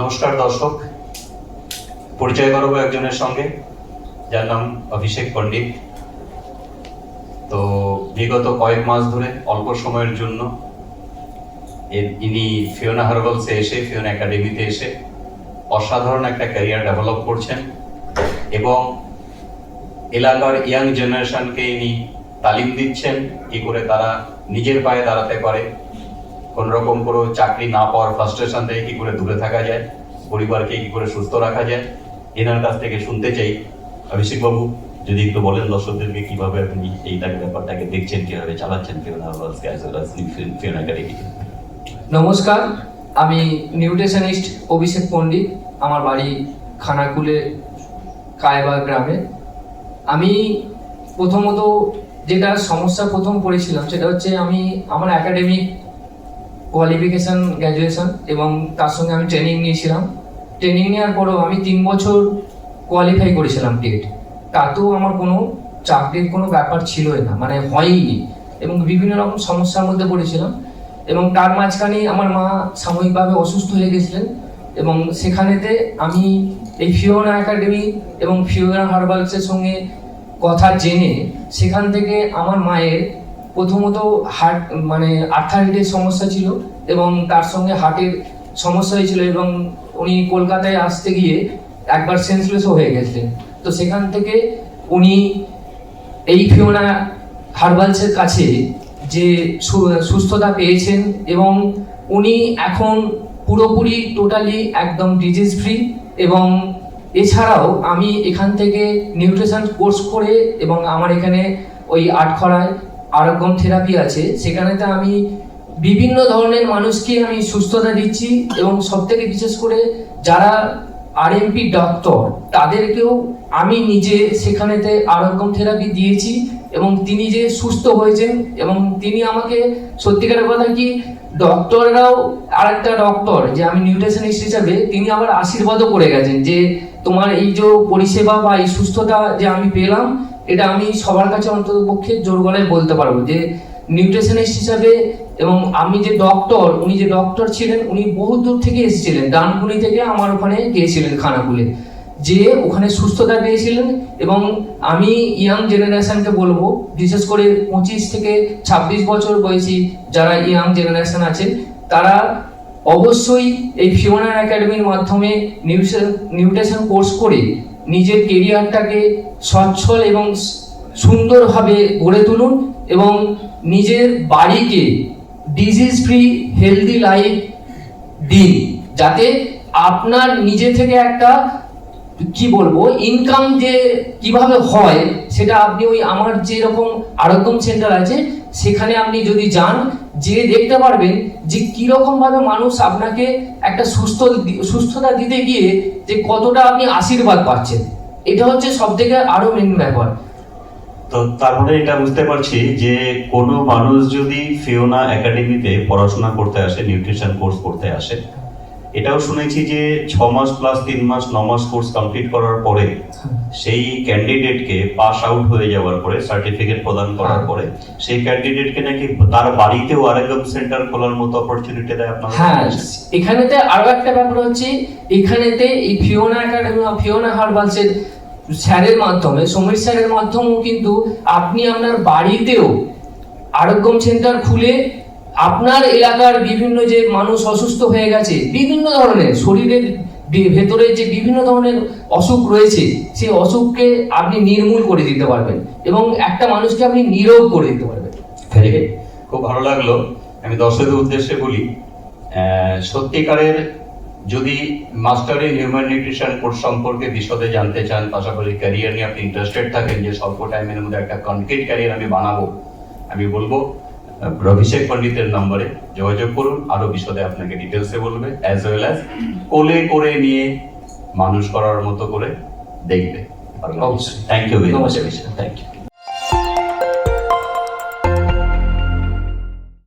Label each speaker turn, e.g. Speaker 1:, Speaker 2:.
Speaker 1: নমস্কার দর্শক। পরিচয় করাবো একজনের সঙ্গে, যার নাম অভিষেক পণ্ডিত। তো বিগত কয়েক মাস ধরে অল্প সময়ের জন্য ইনি ফিওনা হার্বালসে এসে, ফিওনা একাডেমিতে এসে অসাধারণ একটা ক্যারিয়ার ডেভেলপ করছেন এবং এলাকার ইয়াং জেনারেশনকে ইনি তালিম দিচ্ছেন, কি করে তারা নিজের পায়ে দাঁড়াতে পারে। কোন রকম কোনো চাকরি না পাওয়ার ফ্রাস্ট্রেশন থেকে কি করে দূরে থাকা যায়? পরিবারকে কি করে সুস্থ রাখা যায়? এনার কাছ থেকে শুনতে চাই। অভিষেক বাবু যদি একটু বলেন দর্শকদেরকে কীভাবে আপনি এইটাকে ব্যাপারটাকে দেখছেন, কীভাবে চালাচ্ছেন
Speaker 2: নমস্কার, আমি নিউট্রিশনিস্ট অভিষেক পণ্ডিত, আমার বাড়ি খানাকুলে, কায়বা গ্রামে। আমি প্রথমত যেটা সমস্যা প্রথম পড়েছিলাম, সেটা হচ্ছে আমি আমার একাডেমিক কোয়ালিফিকেশন গ্র্যাজুয়েশন এবং তার সঙ্গে আমি ট্রেনিং নিয়েছিলাম। ট্রেনিং নেওয়ার পরেও আমি তিন বছর কোয়ালিফাই করেছিলাম টেট তাতেও আমার কোনো চাকরির কোনো ব্যাপার ছিলই না মানে হয়নি এবং বিভিন্ন রকম সমস্যার মধ্যে পড়েছিলাম এবং তার মাঝখানে আমার মা সাময়িকভাবে অসুস্থ হয়ে গেছিলেন এবং সেখানেতে আমি এই ফিওনা একাডেমি এবং ফিওনা হার্বালসের সঙ্গে কথা জেনে সেখান থেকে আমার মায়ের প্রথমত হার্ট মানে আর্থারাইটিস সমস্যা ছিল এবং তার সঙ্গে হার্টের সমস্যা হয়েছিল এবং উনি কলকাতায় আসতে গিয়ে একবার সেন্সলেসও হয়ে গেছিলেন। তো সেখান থেকে উনি এই ফিওনা হার্বালসের কাছে যে সুস্থতা পেয়েছেন এবং উনি এখন পুরোপুরি টোটালি একদম ডিজিজ ফ্রি এবং এছাড়াও আমি এখান থেকে নিউট্রিশন কোর্স করে এবং আমার এখানে ওই আটখড়ায় আরোগ্যম থেরাপি আছে, সেখানেতে আমি বিভিন্ন ধরনের মানুষকে আমি সুস্থতা দিচ্ছি এবং সব থেকে বিশেষ করে যারা আরএমপি ডক্টর তাদেরকেও আমি নিজে সেখানেতে আরোগ্যম থেরাপি দিয়েছি। তিনি যে সুস্থ হয়েছেন এবং তিনি আমাকে সত্যিকারের কথা কি ডক্টররাও আরেকটা ডক্টর যে আমি নিউট্রিশনিস্ট হিসাবে তিনি আবার আশীর্বাদও করে গেছেন যে তোমার এই যে পরিষেবা বা এই সুস্থতা যে আমি পেলাম, এটা আমি সবার কাছে অন্তত পক্ষে জোর গলায় বলতে পারব যে নিউট্রিশনিস্ট হিসাবে এবং আমি যে ডক্টর উনি যে ডক্টর ছিলেন, উনি বহু দূর থেকে এসেছিলেন। ডানকুনি থেকে আমার ওখানে গিয়েছিলেন খানাকুলে। যে ওখানে সুস্থতা পেয়েছিলেন এবং আমি ইয়াং জেনারেশনকে বলব, বিশেষ করে পঁচিশ থেকে ছাব্বিশ বছর বয়সী যারা ইয়াং জেনারেশন আছে তারা অবশ্যই এই ফিওনার একাডেমির মাধ্যমে নিউট্রিশন নিউট্রিশন কোর্স করে নিজের কেরিয়ারটাকে সচ্ছল এবং সুন্দরভাবে গড়ে তুলুন এবং নিজের বাড়িকে ডিজিজ ফ্রি হেলদি লাইফ দিন, যাতে আপনার নিজে থেকে একটা কি বলব ইনকাম যে কীভাবে হয়, সেটা আপনি ওই আমার যেরকম আরোগ্যম সেন্টার আছে, সেখানে আপনি যদি যান যে দেখতে পারবেন যে কীরকম ভাবে মানুষ আপনাকে একটা সুস্থ সুস্থতা দিতে গিয়ে যে কতটা আপনি আশীর্বাদ পাচ্ছেন। এটা হচ্ছে সব থেকে আরও মেন ব্যাপার।
Speaker 1: তো তারপরে এটা বুঝতে পারছি যে কোনো মানুষ যদি ফিওনা একাডেমিতে পড়াশোনা করতে আসে নিউট্রিশন কোর্স করতে আসে এটাও শুনেছি যে ছ মাস প্লাস তিন মাস ন মাস কোর্স কমপ্লিট করার পরে সেই ক্যান্ডিডেটকে পাস আউট হয়ে যাওয়ার পরে সার্টিফিকেট প্রদান করার
Speaker 2: হ্যাঁ।
Speaker 1: পরে সেই ক্যান্ডিডেটকে নাকি তার বাড়িতেও আরেকজন সেন্টার খোলার মতো অপরচুনিটি দেয় আপনার
Speaker 2: হ্যাঁ এখানেতে আরও একটা ব্যাপার হচ্ছে এখানেতে এই ফিওনা একাডেমি বা ফিওনা হার্বালসের স্যারের মাধ্যমে সমীর স্যারের মাধ্যমেও কিন্তু আপনি আপনার বাড়িতেও আরোগ্যম সেন্টার খুলে আপনার এলাকার বিভিন্ন যে মানুষ অসুস্থ হয়ে গেছে, বিভিন্ন ধরনের শরীরের ভেতরে যে বিভিন্ন ধরনের অসুখ রয়েছে, সেই অসুখকে আপনি নির্মূল করে দিতে পারবেন এবং একটা মানুষকে আপনি নীরব করে দিতে পারবেন।
Speaker 1: খুব ভালো লাগল। আমি দর্শকদের উদ্দেশ্যে বলি সত্যিকারের যদি মাস্টারের হিউম্যান নিউট্রিশন কোর্স সম্পর্কে বিশদে জানতে চান, পাশাপাশি ক্যারিয়ার নিয়ে আপনি ইন্টারেস্টেড থাকেন, যে স্বল্প টাইমের মধ্যে একটা কনক্রিট ক্যারিয়ার আমি বানাবো, আমি বলব অভিষেক পণ্ডিতের নম্বরে যোগাযোগ করুন। আরও বিশদে আপনাকে ডিটেলসে বলবে অ্যাজ ওয়েল অ্যাজ কোলে করে নিয়ে মানুষ করার মতো করে দেখবে। Thank you very much
Speaker 2: Abhishek
Speaker 1: thank you